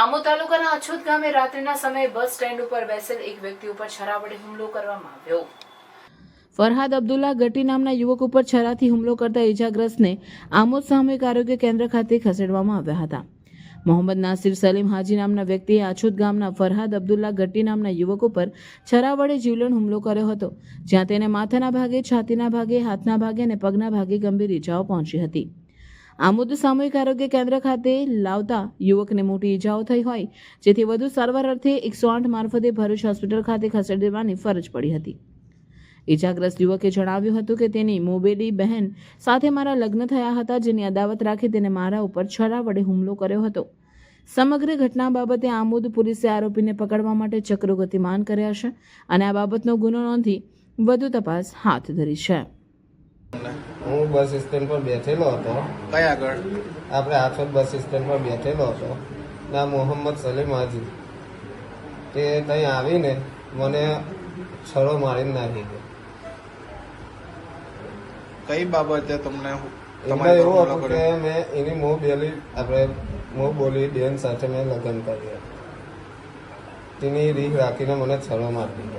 આમોદ તાલુકાના અછૂત ગામે રાત્રિના સમયે બસ સ્ટેન્ડ ઉપર બેસેલ એક વ્યક્તિ ઉપર છરા વડે હુમલો કરવામાં આવ્યો. ફરહાદ અબ્દુલ્લા ગટી નામના યુવક ઉપર છરાથી હુમલો કરતા ઇજાગ્રસ્તને આમોદ સામૂહિક આરોગ્ય કેન્દ્ર ખાતે ખસેડવામાં આવ્યા હતા. મોહમ્મદ નાસિર સલીમ હાજી નામના વ્યક્તિએ આછોદ ગામના ફરહાદ અબ્દુલ્લા ગટ્ટી નામના યુવક ઉપર છરા વડે જીવલેણ હુમલો કર્યો હતો, જ્યાં તેને માથાના ભાગે, છાતીના ભાગે, હાથના ભાગે અને પગના ભાગે ગંભીર ઇજાઓ પહોંચી હતી. આમોદ સામૂહિક આરોગ્ય કેન્દ્ર ખાતે લાવતા યુવકને મોટી ઈજાઓ થઈ હોય, જેથી વધુ સારવાર અર્થે એકસો આઠ મારફતે ભરૂચ હોસ્પિટલ ખાતે ખસેડવાની ફરજ પડી હતી. ઈજાગ્રસ્ત યુવકે જણાવ્યું હતું કે તેની મોબેડી બહેન સાથે મારા લગ્ન થયા હતા, જેની અદાવત રાખી તેને મારા ઉપર છરા વડે હુમલો કર્યો હતો. સમગ્ર ઘટના બાબતે આમોદ પોલીસે આરોપીને પકડવા માટે ચક્રો ગતિમાન કર્યા છે અને આ બાબતનો ગુનો નોંધી વધુ તપાસ હાથ ધરી છે. હું બસ સ્ટેન્ડ પર બેઠેલો હતો. કયા આગળ? આપણે આઠોદ બસ સ્ટેન્ડ પર બેઠેલો હતો. ના મોહમ્મદ સલીમ હાજી. તે ત્યાં આવીને મને છડો મારીને નાખી ગયો. કઈ બાબતે તમને એમાં એવું હતું કે મેં એની મોં બોલી આપણે મોં બોલી બેન સાથે મેં લગ્ન કર્યા. તેની રીહ રાખીને મને છડો મારી દીધો.